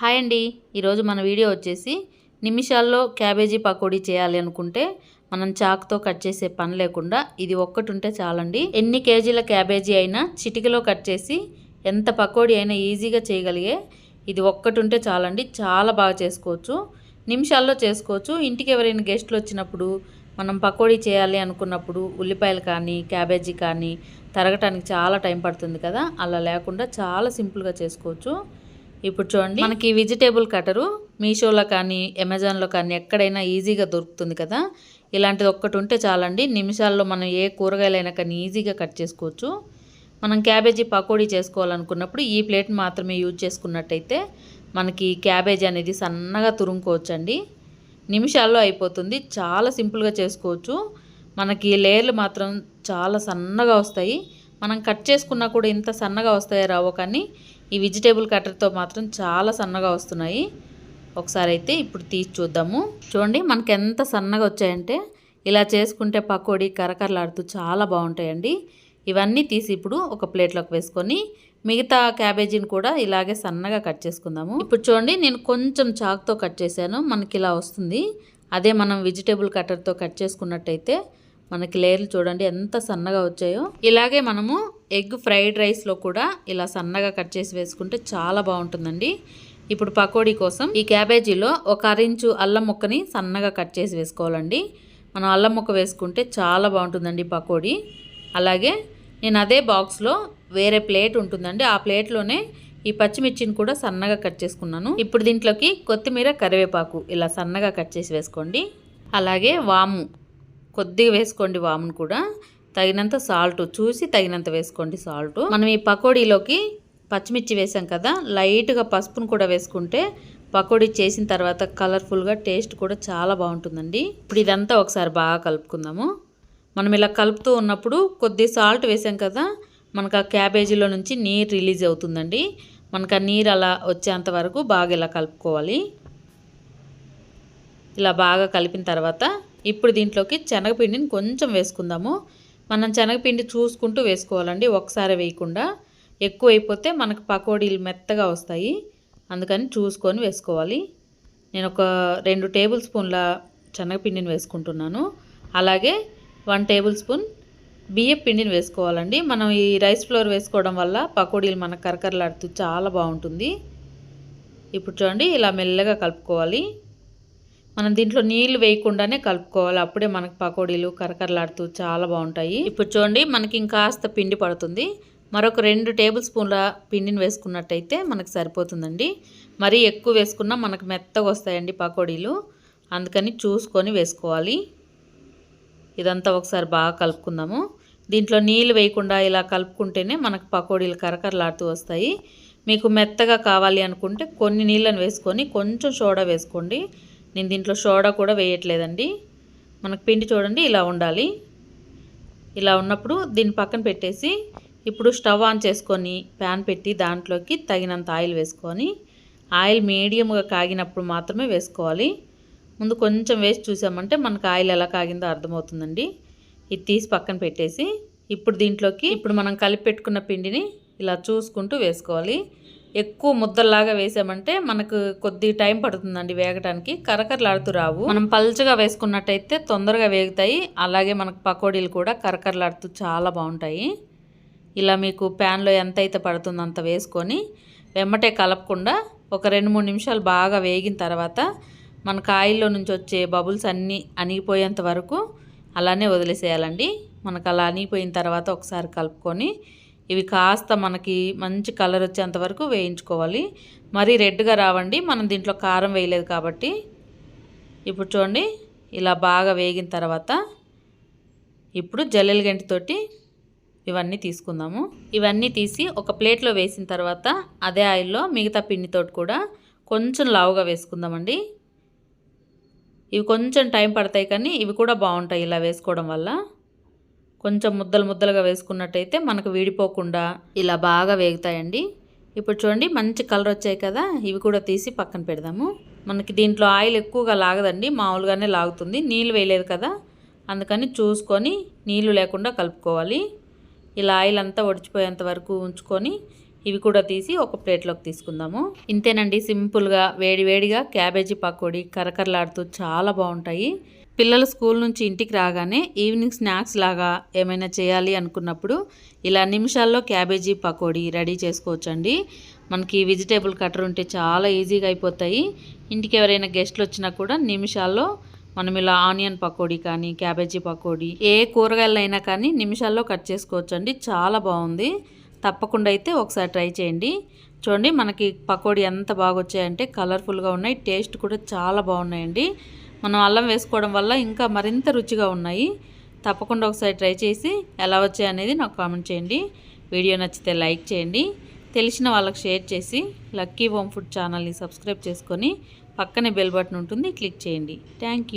Hi అండి. ఈరోజు మన వీడియో వచ్చేసి నిమిషాల్లో క్యాబేజీ పకోడీ చేయాలి అనుకుంటే మనం చాకుతో కట్ చేసే పని లేకుండా ఇది ఒక్కటి ఉంటే చాలండి. ఎన్ని కేజీల క్యాబేజీ అయినా చిటికలో కట్ చేసి ఎంత పకోడీ అయినా ఈజీగా చేయగలిగే ఇది ఒక్కటి ఉంటే చాలండి. చాలా బాగా చేసుకోవచ్చు. నిమిషాల్లో చేసుకోవచ్చు. ఇంటికి ఎవరైనా గెస్ట్లు వచ్చినప్పుడు మనం పకోడీ చేయాలి అనుకున్నప్పుడు ఉల్లిపాయలు కానీ క్యాబేజీ కానీ తరగటానికి చాలా టైం పడుతుంది కదా. అలా లేకుండా చాలా సింపుల్గా చేసుకోవచ్చు. ఇప్పుడు చూడండి. మనకి వెజిటేబుల్ కటరు మీషోలో కానీ అమెజాన్లో కానీ ఎక్కడైనా ఈజీగా దొరుకుతుంది కదా? ఇలాంటిది ఒక్కటి ఉంటే చాలండి. నిమిషాల్లో మనం ఏ కూరగాయలైనా కానీ ఈజీగా కట్ చేసుకోవచ్చు. మనం క్యాబేజీ పకోడీ చేసుకోవాలనుకున్నప్పుడు ఈ ప్లేట్ మాత్రమే యూజ్ చేసుకున్నట్టయితే మనకి క్యాబేజీ అనేది సన్నగా తురుముకోవచ్చండి. నిమిషాల్లో అయిపోతుంది. చాలా సింపుల్గా చేసుకోవచ్చు. మనకి లేయర్లు మాత్రం చాలా సన్నగా వస్తాయి. మనం కట్ చేసుకున్నా కూడా ఇంత సన్నగా వస్తాయి రావో కానీ ఈ వెజిటేబుల్ కట్టర్తో మాత్రం చాలా సన్నగా వస్తున్నాయి. ఒకసారి అయితే ఇప్పుడు తీసి చూద్దాము. చూడండి మనకి ఎంత సన్నగా వచ్చాయంటే ఇలా చేసుకుంటే పకోడీ కరకరలాడుతూ చాలా బాగుంటాయండి. ఇవన్నీ తీసి ఇప్పుడు ఒక ప్లేట్లోకి వేసుకొని మిగతా క్యాబేజీని కూడా ఇలాగే సన్నగా కట్ చేసుకుందాము. ఇప్పుడు చూడండి నేను కొంచెం చాక్తో కట్ చేశాను. మనకి ఇలా వస్తుంది. అదే మనం వెజిటేబుల్ కట్టర్తో కట్ చేసుకున్నట్టయితే మనకి లేయర్లు చూడండి ఎంత సన్నగా వచ్చాయో. ఇలాగే మనము ఎగ్ ఫ్రైడ్ రైస్లో కూడా ఇలా సన్నగా కట్ చేసి వేసుకుంటే చాలా బాగుంటుందండి. ఇప్పుడు పకోడీ కోసం ఈ క్యాబేజీలో ఒక అరించు అల్లం ముక్కని సన్నగా కట్ చేసి వేసుకోవాలండి. మనం అల్లం ముక్క వేసుకుంటే చాలా బాగుంటుందండి పకోడీ. అలాగే నేను అదే బాక్స్లో వేరే ప్లేట్ ఉంటుందండి. ఆ ప్లేట్లోనే ఈ పచ్చిమిర్చిని కూడా సన్నగా కట్ చేసుకున్నాను. ఇప్పుడు దీంట్లోకి కొత్తిమీర కరివేపాకు ఇలా సన్నగా కట్ చేసి వేసుకోండి. అలాగే వాము కొద్దిగా వేసుకోండి వామును కూడా. తగినంత సాల్ట్ చూసి తగినంత వేసుకోండి సాల్ట్ మనం ఈ పకోడీలోకి పచ్చిమిర్చి వేసాం కదా లైట్గా పసుపును కూడా వేసుకుంటే పకోడీ చేసిన తర్వాత కలర్ఫుల్గా టేస్ట్ కూడా చాలా బాగుంటుందండి. ఇప్పుడు ఇదంతా ఒకసారి బాగా కలుపుకుందాము. మనం ఇలా కలుపుతూ ఉన్నప్పుడు కొద్ది సాల్ట్ వేసాం కదా మనకు ఆ క్యాబేజీలో నుంచి నీరు రిలీజ్ అవుతుందండి. మనకు ఆ నీరు అలా వచ్చేంత వరకు బాగా ఇలా కలుపుకోవాలి. ఇలా బాగా కలిపిన తర్వాత ఇప్పుడు దీంట్లోకి శనగపిండిని కొంచెం వేసుకుందాము. మనం శనగపిండి చూసుకుంటూ వేసుకోవాలండి. ఒకసారి వేయకుండా ఎక్కువైపోతే మనకు పకోడీలు మెత్తగా వస్తాయి. అందుకని చూసుకొని వేసుకోవాలి. నేను ఒక రెండు టేబుల్ స్పూన్ల శనగపిండిని వేసుకుంటున్నాను. అలాగే వన్ టేబుల్ స్పూన్ బియ్యం పిండిని వేసుకోవాలండి. మనం ఈ రైస్ ఫ్లోర్ వేసుకోవడం వల్ల పకోడీలు మనకు కరకరలాడుతూ చాలా బాగుంటుంది. ఇప్పుడు చూడండి ఇలా మెల్లగా కలుపుకోవాలి. మనం దీంట్లో నీళ్ళు వేయకుండానే కలుపుకోవాలి. అప్పుడే మనకు పకోడీలు కరకరలాడుతూ చాలా బాగుంటాయి. ఇప్పుడు చూడండి మనకి ఇంకాస్త పిండి పడుతుంది. మరొక రెండు టేబుల్ స్పూన్ల పిండిని వేసుకున్నట్టయితే మనకు సరిపోతుందండి. మరీ ఎక్కువ వేసుకున్నా మనకు మెత్తగా వస్తాయండి పకోడీలు. అందుకని చూసుకొని వేసుకోవాలి. ఇదంతా ఒకసారి బాగా కలుపుకుందాము. దీంట్లో నీళ్ళు వేయకుండా ఇలా కలుపుకుంటేనే మనకు పకోడీలు కరకరలాడుతూ వస్తాయి. మీకు మెత్తగా కావాలి అనుకుంటే కొన్ని నీళ్ళని వేసుకొని కొంచెం సోడా వేసుకోండి. నేను దీంట్లో సోడా కూడా వేయట్లేదండి. మనకు పిండి చూడండి ఇలా ఉండాలి. ఇలా ఉన్నప్పుడు దీన్ని పక్కన పెట్టేసి ఇప్పుడు స్టవ్ ఆన్ చేసుకొని ప్యాన్ పెట్టి దాంట్లోకి తగినంత ఆయిల్ వేసుకొని ఆయిల్ మీడియంగా కాగినప్పుడు మాత్రమే వేసుకోవాలి. ముందు కొంచెం వేసి చూసామంటే మనకు ఆయిల్ ఎలా కాగిందో అర్థమవుతుందండి. ఇది తీసి పక్కన పెట్టేసి ఇప్పుడు దీంట్లోకి ఇప్పుడు మనం కలిపి పెట్టుకున్న పిండిని ఇలా చూసుకుంటూ వేసుకోవాలి. ఎక్కువ ముద్దల్లాగా వేసామంటే మనకు కొద్ది టైం పడుతుందండి వేగటానికి. కరకరలాడుతూ రావు. మనం పల్చగా వేసుకున్నట్టయితే తొందరగా వేగుతాయి. అలాగే మనకు పకోడీలు కూడా కరకరలాడుతూ చాలా బాగుంటాయి. ఇలా మీకు ప్యాన్లో ఎంత అయితే పడుతుందో అంత వేసుకొని వెమ్మటే కలపకుండా ఒక రెండు మూడు నిమిషాలు బాగా వేగిన తర్వాత మన కాయల్లో నుంచి వచ్చే బబుల్స్ అన్నీ అణిగిపోయేంత వరకు అలానే వదిలేసేయాలండి. మనకు అలా అణిగిపోయిన తర్వాత ఒకసారి కలుపుకొని ఇవి కాస్త మనకి మంచి కలర్ వచ్చేంత వరకు వేయించుకోవాలి. మరీ రెడ్గా రావండి. మనం దీంట్లో కారం వేయలేదు కాబట్టి. ఇప్పుడు చూడండి ఇలా బాగా వేగిన తర్వాత ఇప్పుడు జల్లెల గంటితోటి ఇవన్నీ తీసుకుందాము. ఇవన్నీ తీసి ఒక ప్లేట్లో వేసిన తర్వాత అదే ఆయిల్లో మిగతా పిండితోటి కూడా కొంచెం లావుగా వేసుకుందామండి. ఇవి కొంచెం టైం పడతాయి కానీ ఇవి కూడా బాగుంటాయి ఇలా వేసుకోవడం వల్ల. కొంచెం ముద్దలు ముద్దలుగా వేసుకున్నట్టయితే మనకు వీడిపోకుండా ఇలా బాగా వేగుతాయండి. ఇప్పుడు చూడండి మంచి కలర్ వచ్చాయి కదా ఇవి కూడా తీసి పక్కన పెడదాము. మనకి దీంట్లో ఆయిల్ ఎక్కువగా లాగదండి మామూలుగానే లాగుతుంది నీళ్ళు వేయలేదు కదా అందుకని చూసుకొని నీళ్ళు లేకుండా కలుపుకోవాలి. ఇలా ఆయిల్ అంతా ఒడిచిపోయేంత వరకు ఉంచుకొని ఇవి కూడా తీసి ఒక ప్లేట్లోకి తీసుకుందాము. ఇంతేనండి సింపుల్గా వేడి వేడిగా క్యాబేజీ పకోడీ కరకరలాడుతూ చాలా బాగుంటాయి. పిల్లలు స్కూల్ నుంచి ఇంటికి రాగానే ఈవినింగ్ స్నాక్స్ లాగా ఏమైనా చేయాలి అనుకున్నప్పుడు ఇలా నిమిషాల్లో క్యాబేజీ పకోడీ రెడీ చేసుకోవచ్చండి. మనకి వెజిటేబుల్ కట్టర్ ఉంటే చాలా ఈజీగా అయిపోతాయి. ఇంటికి ఎవరైనా గెస్ట్లు వచ్చినా కూడా నిమిషాల్లో మనం ఇలా ఆనియన్ పకోడీ కానీ క్యాబేజీ పకోడీ ఏ కూరగాయలు అయినా కానీ నిమిషాల్లో కట్ చేసుకోవచ్చండి. చాలా బాగుంది. తప్పకుండా అయితే ఒకసారి ట్రై చేయండి. చూడండి మనకి పకోడీ ఎంత బాగా వచ్చాయంటే కలర్ఫుల్గా ఉన్నాయి. టేస్ట్ కూడా చాలా బాగున్నాయండి. మనం అల్లం వేసుకోవడం వల్ల ఇంకా మరింత రుచిగా ఉన్నాయి. తప్పకుండా ఒకసారి ట్రై చేసి ఎలా వచ్చాయి అనేది నాకు కామెంట్ చేయండి. వీడియో నచ్చితే లైక్ చేయండి. తెలిసిన వాళ్ళకి షేర్ చేసి లక్కీ హోమ్ ఫుడ్ ఛానల్ని సబ్స్క్రైబ్ చేసుకొని పక్కనే బెల్ బటన్ ఉంటుంది క్లిక్ చేయండి. థ్యాంక్